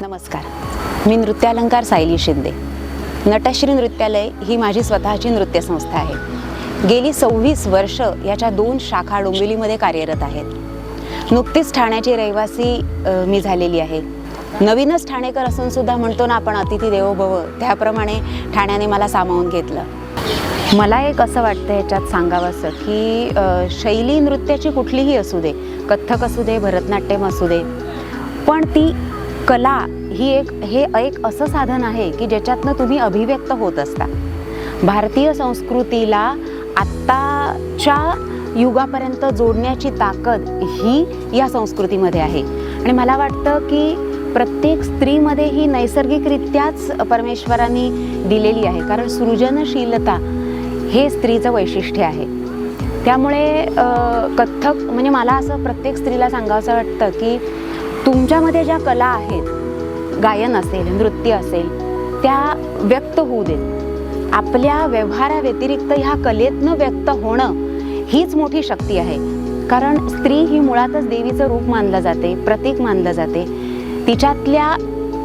नमस्कार. मी नृत्यालंकार सायली शिंदे. नटश्री नृत्यालय ही माझी स्वतःची नृत्यसंस्था आहे. गेली सव्वीस वर्ष याच्या दोन शाखा डोंबिवलीमध्ये कार्यरत आहेत. नुकतीच ठाण्याची रहिवासी मी झालेली आहे. नवीनच ठाणेकर असून सुद्धा म्हणतो ना आपण अतिथी देवो भव. त्याप्रमाणे ठाण्याने मला सामावून घेतलं. मला एक असं वाटतं ह्याच्यात सांगावंसं की शैली नृत्याची कुठलीही असू दे कथ्थक असू दे भरतनाट्यम असू दे पण ती कला ही एक हे एक असं साधन आहे की ज्याच्यातनं तुम्ही अभिव्यक्त होत असता. भारतीय संस्कृतीला आत्ताच्या युगापर्यंत जोडण्याची ताकद ही या संस्कृतीमध्ये आहे. आणि मला वाटतं की प्रत्येक स्त्रीमध्ये ही नैसर्गिकरित्याच परमेश्वरांनी दिलेली आहे. कारण सृजनशीलता हे स्त्रीचं वैशिष्ट्य आहे. त्यामुळे कथ्थक म्हणजे मला असं प्रत्येक स्त्रीला सांगावंसं वाटतं की तुमच्यामध्ये ज्या कला आहेत गायन असेल नृत्य असेल त्या व्यक्त होऊ देत. आपल्या व्यवहाराव्यतिरिक्त ह्या कलेतनं व्यक्त होणं हीच मोठी शक्ती आहे. कारण स्त्री ही मुळातच देवीचं रूप मानलं जाते प्रतीक मानलं जाते. तिच्यातल्या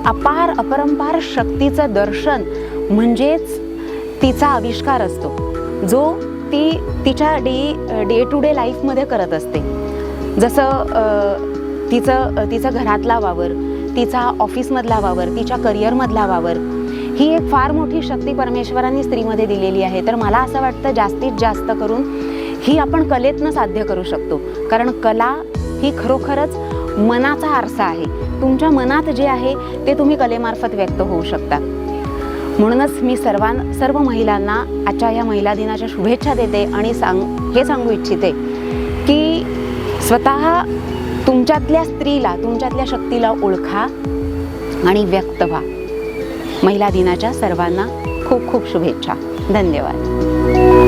अपार अपरंपार शक्तीचं दर्शन म्हणजेच तिचा आविष्कार असतो. जो ती तिच्या डे डे टू डे लाईफमध्ये करत असते. जसं तिचं तिचा तिचं घरातला वावर तिचा ऑफिसमधला वावर तिच्या करिअरमधला वावर ही एक फार मोठी शक्ती परमेश्वरांनी स्त्रीमध्ये दिलेली आहे. तर मला असं वाटतं जास्तीत जास्त करून ही आपण कलेतनं साध्य करू शकतो. कारण कला ही खरोखरच मनाचा आरसा आहे. तुमच्या मनात जे आहे ते तुम्ही कलेमार्फत व्यक्त होऊ शकता. म्हणूनच मी सर्वां सर्व महिलांना आजच्या या महिला दिनाच्या शुभेच्छा देते आणि सांग हे सांगू इच्छिते की स्वतः तुमच्यातल्या स्त्रीला तुमच्यातल्या शक्तीला ओळखा आणि व्यक्त व्हा. महिला दिनाच्या सर्वांना खूप खूप शुभेच्छा. धन्यवाद.